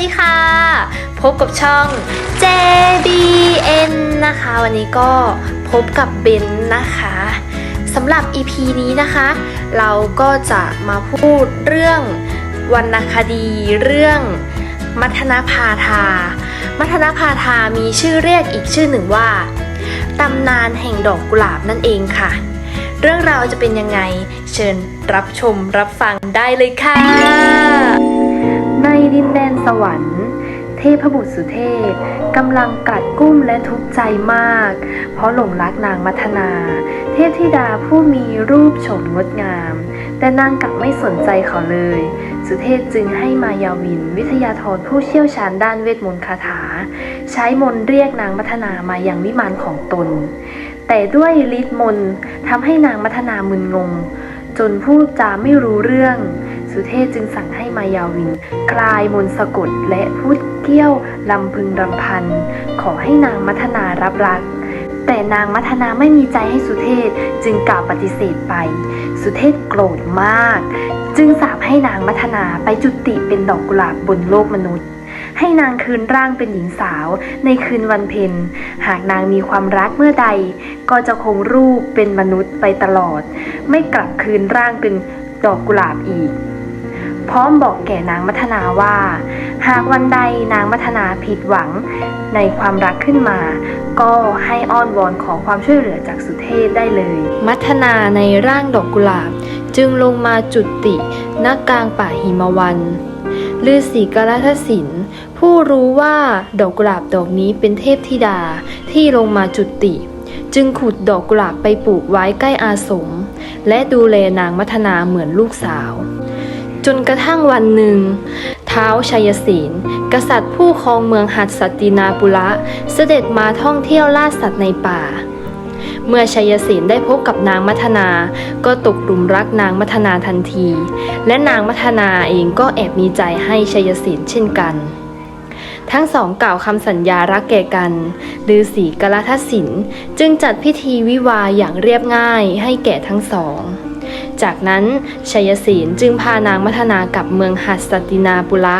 ดีค่ะ พบกับช่อง JBN นะคะ วันนี้ก็พบกับเบนนะคะสำหรับ EP นี้นะคะ เราก็จะมาพูดเรื่องวรรณคดีเรื่องมัทนภาธา มัทนภาธามีชื่อเรียกอีกชื่อหนึ่งว่าตำนานแห่งดอกกุหลาบนั่นเองค่ะ เรื่องราวจะเป็นยังไงเชิญรับชมรับฟังได้เลยค่ะ ในดินแดนสวรรค์ เทพบุตรสุเทพกำลังกัดกุ้มและทุกข์ใจมาก เพราะหลงรักนางมัทนา เทพธิดาผู้มีรูปโฉมงดงาม แต่นางกลับไม่สนใจเขาเลย สุเทพจึงให้มายาวิน วิทยาธรผู้เชี่ยวชาญด้านเวทมนต์คาถา ใช้มนต์เรียกนางมัทนามายังวิมานของตน แต่ด้วยฤทธิ์มนต์ทำให้นางมัทนามึนงง จนพูดจาไม่รู้เรื่อง สุเทพจึงสั่งให้มายาวิน คลายมนสะกดและพูดเกี้ยวลำพึงรำพัน ขอให้นางมัทนารับรัก แต่นางมัทนาไม่มีใจให้สุเทพจึงกล่าวปฏิเสธไป สุเทพโกรธมาก จึงสาปให้นางมัทนาไปจุติเป็นดอกกุหลาบบนโลกมนุษย์ ให้นางคืนร่างเป็นหญิงสาวในคืนวันเพ็ญหากนางมีความรักเมื่อใด ก็จะคงรูปเป็นมนุษย์ไปตลอด ไม่กลับคืนร่างเป็นดอกกุหลาบอีก พร้อมบอกแก่นางมัทนาว่า หากวันใดนางมัทนาผิดหวังในความรักขึ้นมา ก็ให้อ้อนวอนขอความช่วยเหลือจากสุเทพได้เลย มัทนาในร่างดอกกุหลาบ จึงลงมาจุติณกลางป่าหิมวันฤาษีกาลทศินผู้รู้ว่าดอกกุหลาบดอกนี้เป็นเทพธิดาที่ลงมาจุติ จึงขุดดอกกุหลาบไปปลูกไว้ใกล้อาสม และดูแลนางมัทนาเหมือนลูกสาว จนกระทั่งวันหนึ่ง ท้าวชัยศีลกษัตริย์ผู้ครองเมืองหัดสตินาปุระเสด็จมาท่องเที่ยวล่าสัตว์ในป่า เมื่อชัยศีลได้พบกับนางมัทนา ก็ตกหลุมรักนางมัทนาทันที และนางมัทนาเองก็แอบมีใจให้ชัยศีลเช่นกัน ทั้งสองกล่าวคำสัญญารักแก่กันฤาษีกลทัศสินจึงจัดพิธีวิวาห์อย่างเรียบง่ายให้แก่ทั้งสอง จากนั้นชัยศีลจึงพานางมัทนากลับเมืองหัสตินาปุระ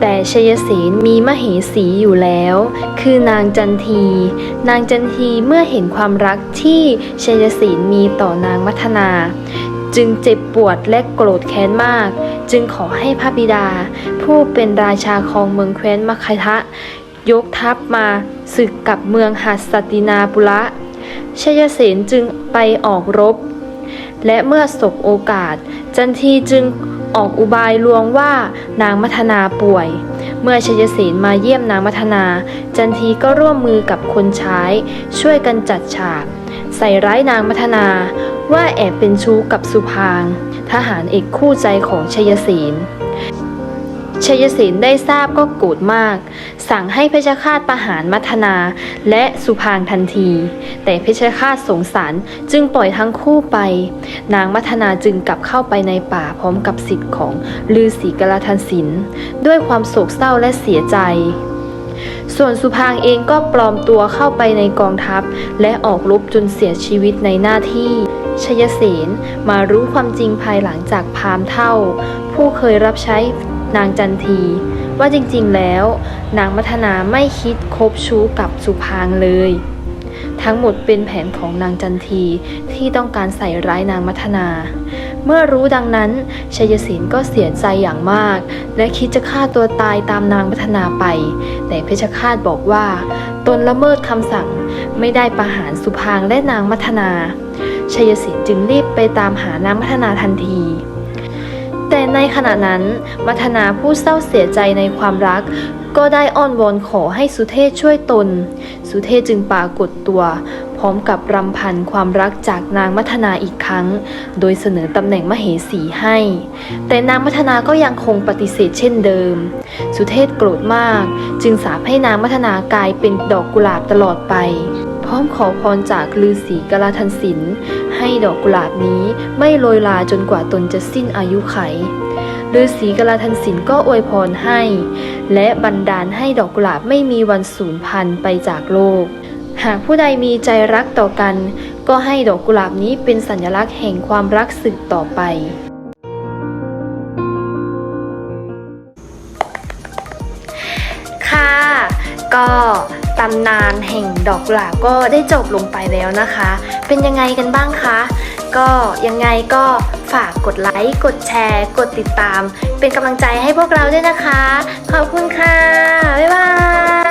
แต่ชัยศีลมีมเหสีอยู่แล้ว คือนางจันที นางจันทีเมื่อเห็นความรักที่ชัยศีลมีต่อนางมัทนา จึงเจ็บปวดและโกรธแค้นมาก จึงขอให้พระบิดา ผู้เป็นราชาครองเมืองแคว้นมคทะ ยกทัพมาศึกกับเมืองหัสตินาปุระชัยศีลจึงไปออกรบ และเมื่อสบโอกาส จันทีจึงออกอุบายลวงว่านางมัทนาป่วย เมื่อชัยศีลมาเยี่ยมนางมัทนา จันทีก็ร่วมมือกับคนใช้ ช่วยกันจัดฉาก ใส่ร้ายนางมัทนาว่าแอบเป็นชู้กับสุพาง ทหารเอกคู่ใจของชัยศีล ชยศีลได้ทราบก็โกรธมาก สั่งให้เพชฌฆาตประหารมัทนาและสุพางทันที แต่เพชฌฆาตสงสารจึงปล่อยทั้งคู่ไป นางมัทนาจึงกลับเข้าไปในป่าพร้อมกับสิทธิ์ของฤาษีกลาทันสินด้วยความโศกเศร้าและเสียใจส่วนสุพางเองก็ปลอมตัวเข้าไปในกองทัพ และออกรบจนเสียชีวิตในหน้าที่ชยเสนมารู้ความจริงภายหลังจากพามเท่า ผู้เคยรับใช้ นางจันที ว่าจริงๆแล้ว นางมัทนาไม่คิดคบชู้กับสุพางเลย ทั้งหมดเป็นแผนของนางจันทีที่ต้องการใส่ร้ายนางมัทนา เมื่อรู้ดังนั้นชัยศิลป์ก็เสียใจอย่างมาก และคิดจะฆ่าตัวตายตามนางมัทนาไป แต่เพชฌฆาตบอกว่า ตนละเมิดคำสั่งไม่ได้ประหารสุพางและนางมัทนาชัยศิลป์จึงรีบไปตามหานางมัทนาทันที แต่ในขณะนั้น มัทนาผู้เศร้าเสียใจในความรัก ก็ได้อ้อนวอนขอให้สุเทพช่วยตน สุเทพจึงปรากฏตัว พร้อมกับรำพันความรักจากนางมัทนาอีกครั้ง โดยเสนอตำแหน่งมเหสีให้ แต่นางมัทนาก็ยังคงปฏิเสธเช่นเดิม สุเทพโกรธมาก จึงสาปให้นางมัทนากลายเป็นดอกกุหลาบตลอดไป ร้อมขอพรจากฤาษีกลาทันสินให้ดอกกุหลาบนี้ไม่โรยลาจนกว่าตนจะสิ้นอายุไขฤาษีกลาทันสินก็อวยพรให้ และบันดาลให้ดอกกุหลาบไม่มีวันสูญพันธุ์ไปจากโลก หากผู้ใดมีใจรักต่อกัน ก็ให้ดอกกุหลาบนี้เป็นสัญลักษณ์แห่งความรักสืบต่อไปก็ ตำนานแห่งดอกกุหลาบก็ได้จบลงไปแล้วนะคะ เป็นยังไงกันบ้างคะ ก็ยังไงก็ฝากกดไลค์ กดแชร์ กดติดตาม เป็นกำลังใจให้พวกเราด้วยนะคะ ขอบคุณค่ะ บ๊ายบาย